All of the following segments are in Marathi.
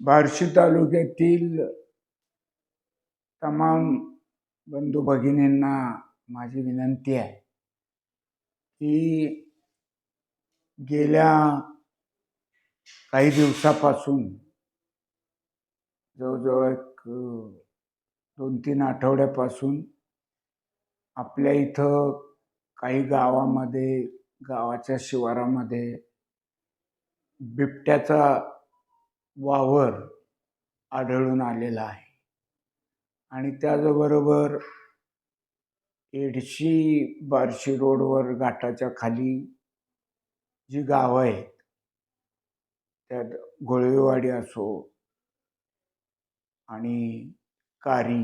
बार्शी तालुक्यातील तमाम बंधू भगिनींना माझी विनंती आहे की गेल्या काही दिवसापासून जवळजवळ एक दोन तीन आठवड्यापासून आपल्या इथं काही गावामध्ये गावाच्या शिवारामध्ये बिबट्याचा वावर आढळून आलेला आहे. आणि त्याचबरोबर एडशी बार्शी रोडवर घाटाच्या खाली जी गावं आहेत त्यात गोळवेवाडी असो आणि कारी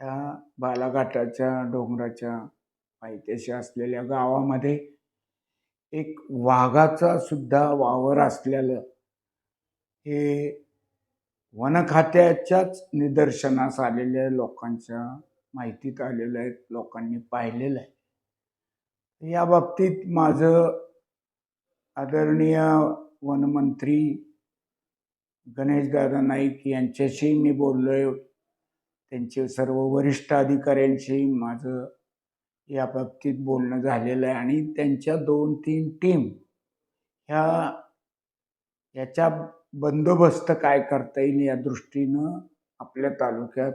ह्या बालाघाटाच्या डोंगराच्या पायथ्याशी असलेल्या गावामध्ये एक वाघाचा सुद्धा वावर असलेलं हे वन खात्याच्याच निदर्शनास आलेल्या लोकांच्या माहितीत आलेलं आहे लोकांनी पाहिलेलं आहे. या बाबतीत माझं आदरणीय वनमंत्री गणेशदादा नाईक यांच्याशी मी बोललो आहे त्यांचे सर्व वरिष्ठ अधिकाऱ्यांशी माझं या बाबतीत बोलणं झालेलं आहे आणि त्यांच्या दोन तीन टीम ह्या याच्या बंदोबस्त काय करता येईल या दृष्टीनं आपल्या तालुक्यात?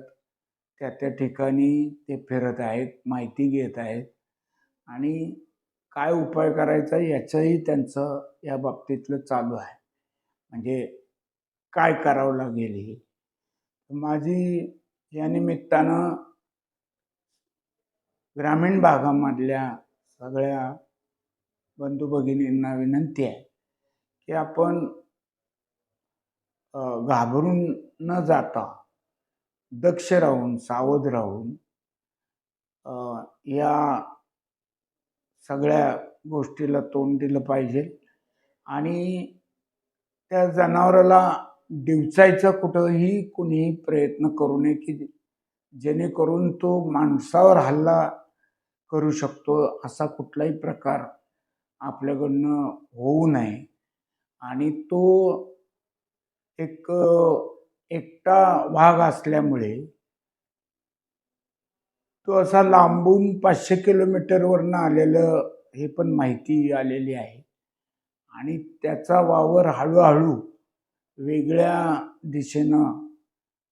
त्या त्या ठिकाणी ते फिरत आहेत माहिती घेत आहेत. आणि काय उपाय करायचा याचंही त्यांचं या बाबतीतलं चालू आहे. म्हणजे काय करावं लागेल हे? माझी या निमित्तानं ग्रामीण भागामधल्या सगळ्या बंधू भगिनींना विनंती आहे की आपण घाबरून न जाता दक्ष राहून सावध राहून या सगळ्या गोष्टीला तोंड दिलं पाहिजे आणि त्या जनावराला डिवचायचा कुठंही कुणीही प्रयत्न करू नये की जेणेकरून तो माणसावर हल्ला करू शकतो असा कुठलाही प्रकार आपल्याकडनं होऊ नये. आणि तो एक एकटा वाघ असल्यामुळे तो असा लांबून पाचशे किलोमीटरवरनं आलेलं हे पण माहिती आलेली आहे. आणि त्याचा वावर हळूहळू वेगळ्या दिशेनं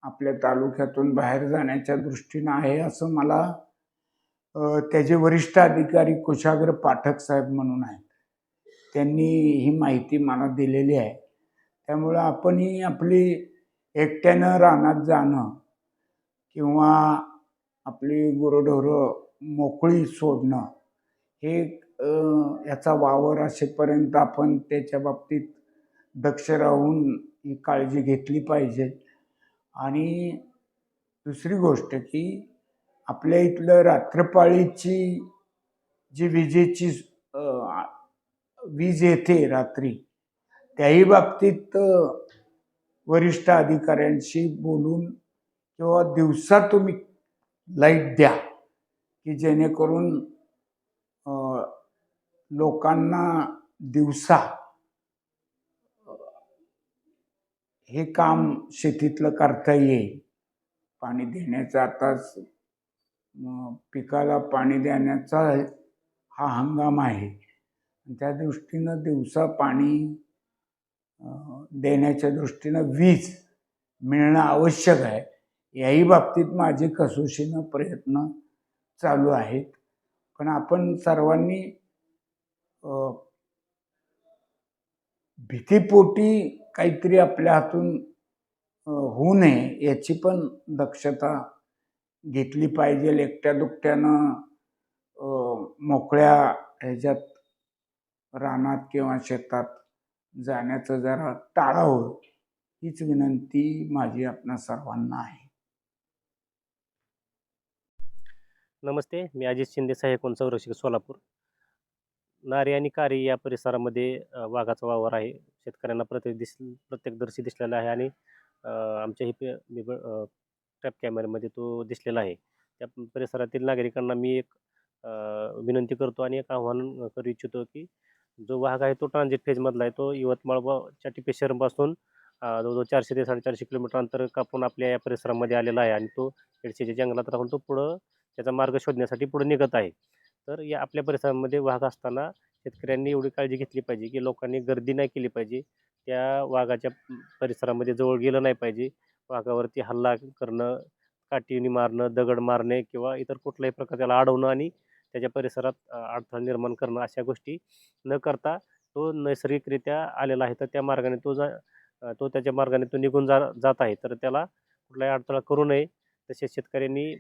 आपल्या तालुक्यातून बाहेर जाण्याच्या दृष्टीनं आहे असं मला त्याचे वरिष्ठ अधिकारी कुशाग्र पाठक साहेब म्हणून आहेत. त्यांनी ही माहिती मला दिलेली आहे. त्यामुळं आपणही आपली एकट्यानं रानात जाणं किंवा आपली गुरंढोरं मोकळी सोडणं हे याचा वावर असेपर्यंत आपण त्याच्या बाबतीत दक्ष राहून ही काळजी घेतली पाहिजे. आणि दुसरी गोष्ट की आपल्या इथलं रात्रपाळीची जी विजेची वीज येते रात्री त्याही बाबतीत वरिष्ठ अधिकाऱ्यांशी बोलून किंवा दिवसा तुम्ही लाइट द्या की जेणेकरून लोकांना दिवसा हे काम शेतीतलं करता येईल. पाणी देण्याचा आताच पिकाला पाणी देण्याचा हा हंगाम आहे. त्या दृष्टीनं दिवसा पाणी देण्याच्या दृष्टीनं वीज मिळणं आवश्यक आहे. याही बाबतीत माझे कसोशीनं प्रयत्न चालू आहेत. पण आपण सर्वांनी भीतीपोटी काहीतरी आपल्या हातून होऊ नये याची पण दक्षता घेतली पाहिजे. एकट्या दुकट्यानं मोकळ्या ह्याच्यात रानात किंवा शेतात जाण्याचं जरा टाळावं हीच विनंती माझी आपणा सर्वांना आहे. नमस्ते मी अजित शिंदे सहाय्यक संरक्षक सोलापूर. नारी आणि कारी या परिसरामध्ये वाघाचा वावर आहे. शेतकऱ्यांना प्रत्येक दिस प्रत्येकदर्शी दिसलेला आहे आणि आमच्या ही पे- मी ब- ट्रॅप कॅमेऱ्यामध्ये तो दिसलेला आहे. त्या परिसरातील नागरिकांना मी एक विनंती करतो आणि एक आव्हान करू इच्छितो की जो वाघ आहे तो ट्रान्झिट फेजमधला आहे. तो यवतमाळ व च्या शहरापासून जवळजवळ चारशे ते साडेचारशे किलोमीटर अंतर कापून आपल्या या परिसरामध्ये आलेला आहे आणि तो एडशेच्या जंगलात राहून तो पुढं त्याचा मार्ग शोधण्यासाठी पुढे निघत आहे. तर या आपल्या परिसरामध्ये वाघ असताना शेतकऱ्यांनी एवढी काळजी घेतली पाहिजे की लोकांनी गर्दी नाही केली पाहिजे. त्या वाघाच्या परिसरामध्ये जवळ गेलं नाही पाहिजे. वाघावरती हल्ला करणं काठीने मारणं दगड मारणे किंवा इतर कुठल्याही प्रकार त्याला अडवणं आणि त्याच्या परिसरात अडथळा निर्माण करणं अशा गोष्टी न करता तो नैसर्गिकरित्या आलेला आहे. तर त्या मार्गाने तो जा तो त्याच्या मार्गाने तो निघून जा जात आहे. तर त्याला कुठलाही अडथळा करू नये. तसेच शेतकऱ्यांनी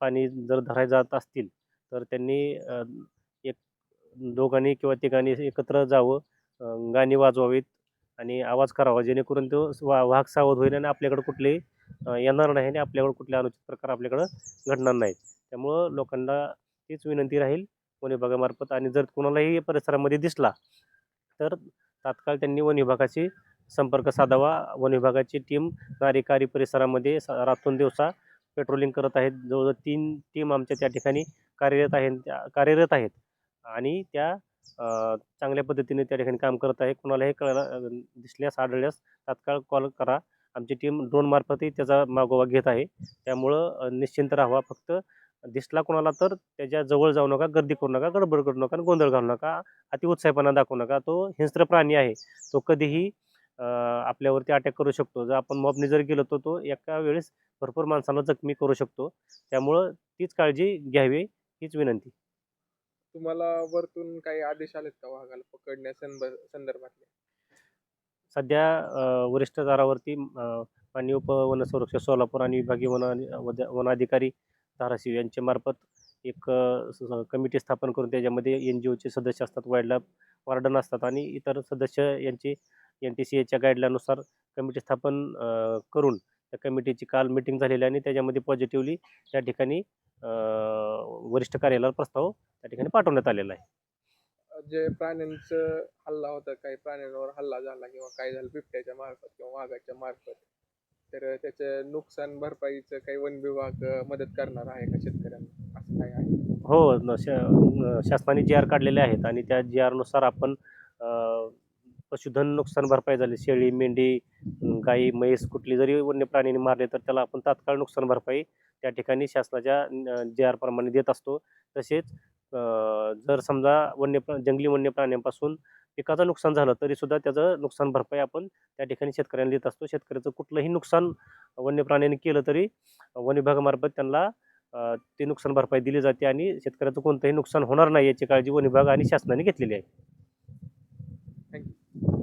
पाणी जर धरायला जात असतील तर त्यांनी एक दोघांनी किंवा तिघांनी एकत्र जावं गाणी वाजवावीत आणि आवाज करावा. जेणेकरून तो वा वाघ सावध होईल आणि आपल्याकडे कुठलेही येणार नाही आणि आपल्याकडे कुठले अनुचित प्रकार आपल्याकडं घडणार नाहीत. त्यामुळं लोकांना तीच विनंती राहील वन विभागामार्फत आणि जर कोणालाही परिसरामध्ये दिसला तर तात्काळ त्यांनी वन विभागाशी संपर्क साधावा. वन विभागाची टीम नारिकारी परिसरामध्ये स- रात्रून दिवसा पेट्रोलिंग करत आहेत. जवळजवळ तीन टीम आमच्या त्या ठिकाणी कार्यरत आहेत त्या कार्यरत आहेत आणि त्या चांगल्या पद्धतीने त्या ठिकाणी काम करत आहे कुणालाही कळला दिसल्यास आढळल्यास तात्काळ कॉल करा. आमची टीम ड्रोनमार्फतही त्याचा मागोवा घेत आहे. त्यामुळं निश्चिंत राहावा. फक्त दिसला कोणाला तर त्याच्याजवळ जाऊ नका गर्दी करू नका गडबड करू नका आणि गोंधळ घालू नका अति उत्साहपणा दाखवू नका. तो हिंस्त्र प्राणी आहे. तो कधीही आपल्यावरती अटॅक करू शकतो. जर आपण मॉबने जर गेलो तर तो एका वेळेस भरपूर माणसांना जखमी करू शकतो. त्यामुळं तीच काळजी घ्यावी हीच विनंती. तुम्हाला वरतून काही आदेश आलेत का वाघाला पकडण्या संदर्भातले? सध्या वरिष्ठ स्तरावरती अ, माननीय उपवन संरक्षक सोलापूर आणि विभागीय वन वनाधिकारी धाराशिव यांच्या मार्फत एक कमिटी स्थापन करून त्याच्यामध्ये एन जी ओचे सदस्य असतात वाईल्ड लाईफ वार्डन असतात आणि इतर सदस्य यांची एन टी सी एच्या गाईडलाईनुसार कमिटी स्थापन करून त्या कमिटीची काल मिटिंग झालेली आणि त्याच्यामध्ये पॉझिटिव्हली त्या ठिकाणी वरिष्ठ कार्यालयाला प्रस्ताव त्या ठिकाणी पाठवण्यात आलेला आहे. जे प्राण्यांचं हल्ला होता काही प्राण्यांवर हल्ला झाला किंवा काय झालं बिबट्याच्या मार्फत किंवा वाघाच्या मार्फत तर त्याचं नुकसान भरपाईचं काही वन विभाग मदत करणार आहे का शेतकऱ्यांना? असं काय आहे? हो न- श- न- शासनाने जी आर काढलेले आहेत आणि त्या जी आरनुसार आपण अ, पशुधन नुकसान भरपाई झाली शेळी मेंढी गाई म्हैस कुठली जरी वन्य प्राण्यांनी मारले तर त्याला आपण तात्काळ नुकसान भरपाई त्या ठिकाणी शासनाच्या जे आर प्रमाणे देत असतो. तसेच जर समजा वन्य प्रा- जंगली वन्य प्राण्यांपासून पिकाचं नुकसान झालं तरी सुद्धा त्याचं नुकसान भरपाई आपण त्या ठिकाणी शेतकऱ्यांना देत असतो. शेतकऱ्याचं कुठलंही नुकसान वन्य प्राण्यांनी केलं तरी वन विभागामार्फत त्यांना ते नुकसान भरपाई दिली जाते आणि शेतकऱ्याचं कोणतंही नुकसान होणार नाही याची काळजी वन विभाग आणि शासनाने घेतलेली आहे.